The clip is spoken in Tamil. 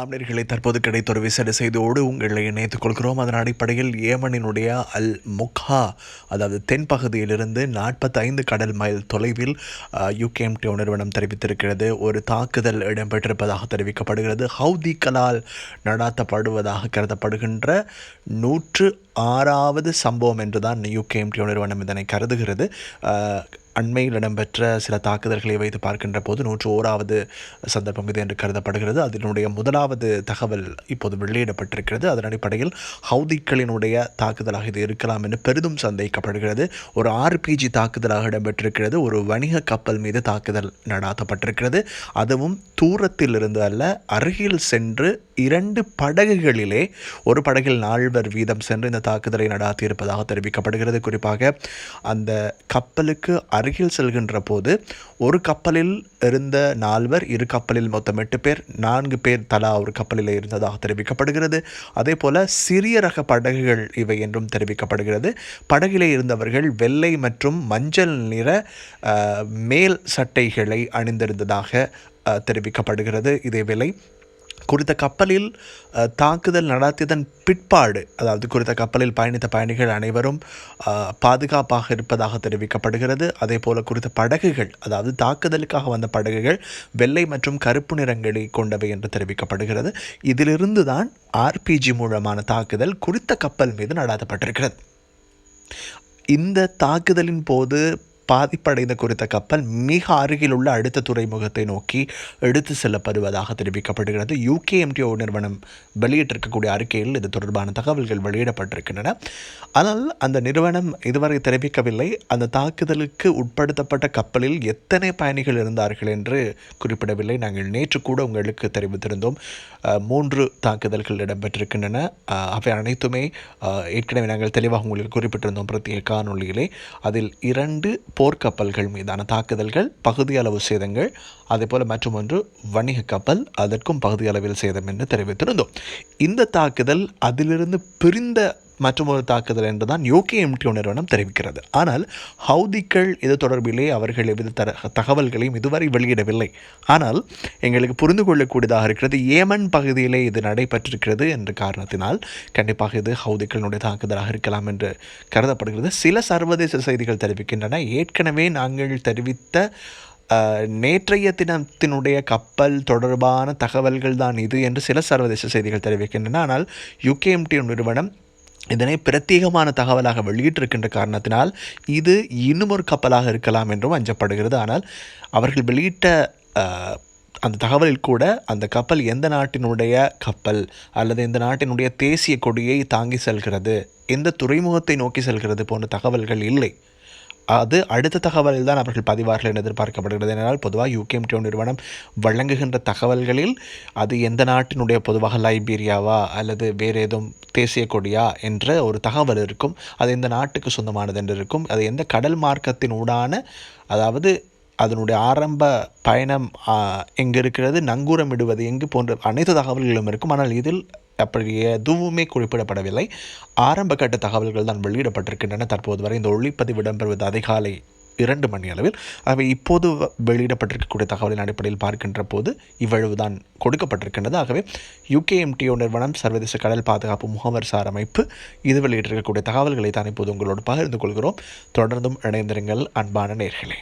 ஆம்னர்களை தற்போது கிடைத்தொரு விசேட செய்தியோடு உங்களை இணைத்துக் கொள்கிறோம். அதன் அடிப்படையில் ஏமனினுடைய அல் முக்ஹா அதாவது தென்பகுதியிலிருந்து நாற்பத்தைந்து கடல் மைல் தொலைவில் யூகேஎம்டி நிறுவனம் தெரிவித்திருக்கிறது. ஒரு தாக்குதல் இடம்பெற்றிருப்பதாக தெரிவிக்கப்படுகிறது. ஹவுதிக்களால் நடாத்தப்படுவதாக கருதப்படுகின்ற நூற்று ஆறாவது சம்பவம் என்றுதான் யூகேஎம்டி நிறுவனம் இதனை கருதுகிறது. அண்மையில் இடம்பெற்ற சில தாக்குதல்களை வைத்து பார்க்கின்ற போது நூற்று ஓராவது சந்தர்ப்பம் இது என்று கருதப்படுகிறது. அதனுடைய முதலாவது தகவல் இப்போது வெளியிடப்பட்டிருக்கிறது. அதன் அடிப்படையில் ஹவுதிக்களினுடைய தாக்குதலாக இது இருக்கலாம் என்று பெரிதும் சந்தேகிக்கப்படுகிறது ஒரு ஆர்பிஜி தாக்குதலாக இடம்பெற்றிருக்கிறது. ஒரு வணிக கப்பல் மீது தாக்குதல் நடாத்தப்பட்டிருக்கிறது. அதுவும் தூரத்தில் இருந்து அல்ல அருகில் சென்று இரண்டு படகுகளிலே ஒரு படகில் நால்வர் வீதம் சென்று இந்த தாக்குதலை நடாத்தியிருப்பதாக தெரிவிக்கப்படுகிறது. குறிப்பாக அந்த கப்பலுக்கு அருகில் செல்கின்ற போது ஒரு கப்பலில் இருந்த நால்வர் இரு கப்பலில் மொத்தம் எட்டு பேர் நான்கு பேர் தலா ஒரு கப்பலில் இருந்ததாக தெரிவிக்கப்படுகிறது. அதே போல சிறிய ரக படகுகள் இவை என்றும் தெரிவிக்கப்படுகிறது. படகிலே இருந்தவர்கள் வெள்ளை மற்றும் மஞ்சள் நிற மேல் சட்டைகளை அணிந்திருந்ததாக தெரிவிக்கப்படுகிறது. இதேவேளை குறித்த கப்பலில் தாக்குதல் நடாத்தியதன் பிற்பாடு அதாவது குறித்த கப்பலில் பயணித்த பயணிகள் அனைவரும் பாதுகாப்பாக இருப்பதாக தெரிவிக்கப்படுகிறது. அதே போல் குறித்த படகுகள் அதாவது தாக்குதலுக்காக வந்த படகுகள் வெள்ளை மற்றும் கருப்பு நிறங்களை கொண்டவை என்று தெரிவிக்கப்படுகிறது. இதிலிருந்து தான் ஆர்பிஜி மூலமான தாக்குதல் குறித்த கப்பல் மீது நடாத்தப்பட்டிருக்கிறது. இந்த தாக்குதலின் போது பாதிப்படைந்த குறித்த கப்பல் மிக அருகில் உள்ள அடுத்த துறைமுகத்தை நோக்கி எடுத்து செல்லப்படுவதாக தெரிவிக்கப்படுகிறது. யூகேஎம்டிஓ நிறுவனம் வெளியிட்டிருக்கக்கூடிய அறிக்கையில் இது தொடர்பான தகவல்கள் வெளியிடப்பட்டிருக்கின்றன. ஆனால் அந்த நிறுவனம் இதுவரை தெரிவிக்கவில்லை. அந்த தாக்குதலுக்கு உட்படுத்தப்பட்ட கப்பலில் எத்தனை பயணிகள் இருந்தார்கள் என்று குறிப்பிடவில்லை. நாங்கள் நேற்று கூட உங்களுக்கு தெரிவித்திருந்தோம். மூன்று தாக்குதல்கள் இடம்பெற்றிருக்கின்றன. அவை அனைத்துமே ஏற்கனவே நாங்கள் தெளிவாக உங்களுக்கு குறிப்பிட்டிருந்தோம் பிரத்யேக காணொளியிலே. அதில் இரண்டு போர்க்கப்பல்கள் மீதான தாக்குதல்கள் பகுதி அளவு சேதங்கள் அதே போல் மற்றும் ஒன்று வணிக கப்பல் அதற்கும் பகுதி அளவில் சேதம் என்று தெரிவித்திருந்தோம். இந்த தாக்குதல் அதிலிருந்து பிரிந்த மற்றொரு தாக்குதல் என்றுதான் யூகேஎம்டிஓ நிறுவனம் தெரிவிக்கிறது. ஆனால் ஹவுதிக்கள் இது தொடர்பிலே அவர்கள் எவ்வித தர தகவல்களையும் இதுவரை வெளியிடவில்லை. ஆனால் எங்களுக்கு புரிந்து கொள்ளக்கூடியதாக இருக்கிறது ஏமன் பகுதியிலே இது நடைபெற்றிருக்கிறது என்ற காரணத்தினால் கண்டிப்பாக இது ஹவுதிக்களுடைய தாக்குதலாக இருக்கலாம் என்று கருதப்படுகிறது. சில சர்வதேச செய்திகள் தெரிவிக்கின்றன. ஏற்கனவே நாங்கள் தெரிவித்த நேற்றைய தினத்தினுடைய கப்பல் தொடர்பான தகவல்கள் தான் இது என்று சில சர்வதேச செய்திகள் தெரிவிக்கின்றன. ஆனால் யுகேஎம்டி நிறுவனம் இதனை பிரத்யேகமான தகவலாக வெளியிட்டிருக்கின்ற காரணத்தினால் இது இன்னும் ஒரு கப்பலாக இருக்கலாம் என்றும் அஞ்சப்படுகிறது. ஆனால் அவர்கள் வெளியிட்ட அந்த தகவலில் கூட அந்த கப்பல் எந்த நாட்டினுடைய கப்பல் அல்லது எந்த நாட்டினுடைய தேசிய கொடியை தாங்கி செல்கிறது எந்த துறைமுகத்தை நோக்கி செல்கிறது போன்ற தகவல்கள் இல்லை. அது அடுத்த தகவலில் தான் அவர்கள் பதிவார்கள் என எதிர்பார்க்கப்படுகிறது. ஏனென்றால் பொதுவாக யூகேஎம்டிஓ நிறுவனம் வழங்குகின்ற தகவல்களில் அது எந்த நாட்டினுடைய பொதுவாக லைபீரியாவா அல்லது வேறு ஏதும் தேசிய கொடியா என்ற ஒரு தகவல் இருக்கும். அது எந்த நாட்டுக்கு சொந்தமானது என்று இருக்கும். அது எந்த கடல் மார்க்கத்தின் ஊடான அதாவது அதனுடைய ஆரம்ப பயணம் எங்கே எங்கு இருக்கிறது நங்கூரமிடுவது எங்கு போன்ற அனைத்து தகவல்களும் இருக்கும். ஆனால் இதில் அப்படி எதுவுமே குறிப்பிடப்படவில்லை. ஆரம்ப கட்ட தகவல்கள் தான் வெளியிடப்பட்டிருக்கின்றன. தற்போது வரை இந்த ஒளிப்பதிவு இடம்பெறுவது அதிகாலை இரண்டு மணி அளவில். அவை இப்போது வெளியிடப்பட்டிருக்கக்கூடிய தகவலின் அடிப்படையில் பார்க்கின்ற போது இவ்வளவு தான் கொடுக்கப்பட்டிருக்கின்றது. ஆகவே யுகேஎம்டிஓ நிறுவனம் சர்வதேச கடல் பாதுகாப்பு முகவர் சார் அமைப்பு இது வெளியிட்டிருக்கக்கூடிய தகவல்களை தான் இப்போது உங்களோடு பகிர்ந்து கொள்கிறோம். தொடர்ந்தும் இணைந்திருங்கள் அன்பான நேர்களே.